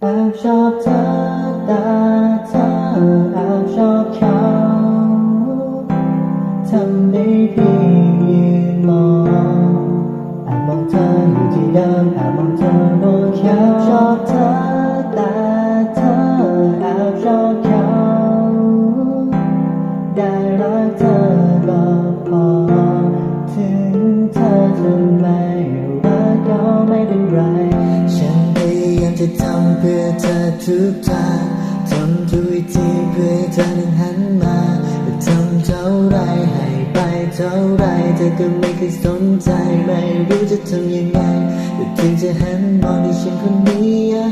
แอบชอบเธอแต่เธอแอบชอบเขาทำได้เพียงยืนมองแอบมองเธออยู่ที่เดิมแอบมองเธอโบนเขาชอบเธอแต่เธอแอบชอบเขาได้รักเธอก็พอถึงเธอจะไม่ จะทำเพื่อเธอทุกทางทำทุกวิธีเพื่อให้เธอนั้นหันมาแต่ทำเท่าไรให้ไปเท่าไรเธอก็ไม่เคยสนใจไม่รู้จะทำยังไงแต่ถึงจะหันมองที่ฉันคนนี้อะ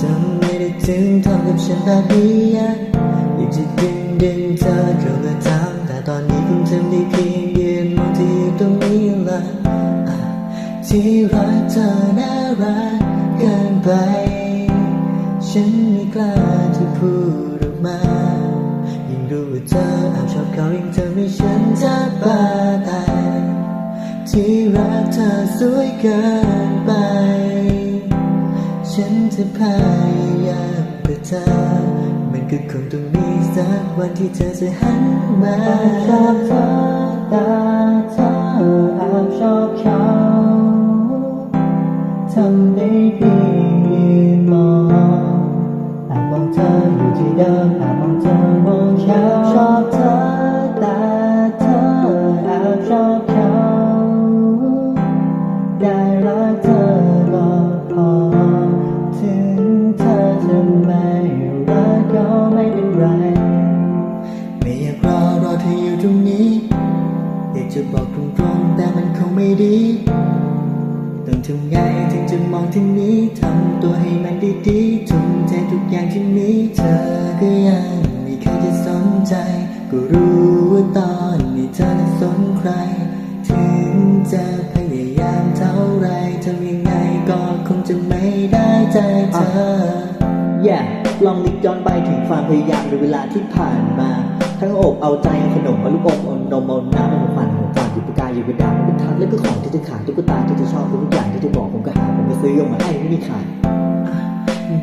ทำไม่ได้ถึงทำกับฉันแบบนี้อยากจะดึงดึงเธอเข้ามาทำแต่ตอนนี้คงทำได้เพียงยืนมองเธออยู่ตรงนี้ละที่รักเธอน่ารัก เกินไป ฉันไม่กล้าจะพูดออกมา ยิ่งรู้ว่าเธอแอบชอบเขายิ่งทำให้ฉันจะบ้าตายที่รักเธอสวยเกินไป ฉันจะพยายามเพื่อเธอ มันก็คงต้องมีสักวันที่เธอจะหันมาแอบชอบเธอต่เธอ ทำได้เพียงยืนมองแอบมองเธออยู่ที่เดิมแอบมองเธอบนเขาชอบเธอแต่เธอแอบชอบเขาได้รักเธอก็พอถึงเธอจะไม่รักก็ไม่เป็นไร ไม่อยากรอรอเธออยู่ตรงนี้ อยากจะบอกตรงๆแต่มันคงไม่ดี ต้องทำไงถึงจะมองที่นี้ทำตัวให้มันดีๆทุ่มใจทุกอย่างที่มีเธอก็ยังไม่เคยจะสนใจ ก็รู้ว่าตอนนี้เธอนั้นสนใคร ถึงจะพยายามเท่าไรทำยังไงก็คงจะไม่ได้ใจเธอ แย่ลองนึกย้อนไปถึงความพยายามในเวลาที่ผ่านมา ทั้งอบเอาใจเอาขนมเอาลูกอมอานมอาน้ำเอาขวัญของฝากอยู่ปากกาอยู่กระดาษบรรทัดแล้วก็ของที่เธอขายตุ๊กตาที่เธอชอบทุกอย่างที่เธอบอกผมก็หาผมก็ซื้อออกมาให้ไม่มีขาย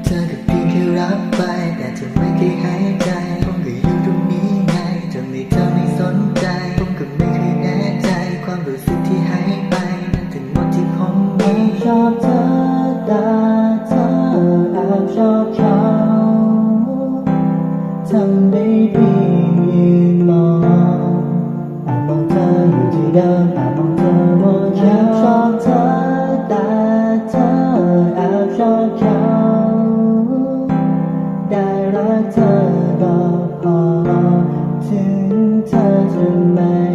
เธอก็เพียงแค่รับไป แต่เธอไม่เคยหายใจผมก็อยู่ตรงนี้ไงทำไมเธอไม่สนใจผมก็ไม่เคยแน่ใจ ความรู้สึกที่หายไปนั้นถึงหมดที่ผมมีชอบเธอแต่เธอแอบชอบ ทำได้เพียงยืนมองตามองเธออยู่ที่เดิมตามองเธอมองแอบชอบเธอแต่เธออาจชอบเขาได้รักเธอก็พอถึงเธอจะไม่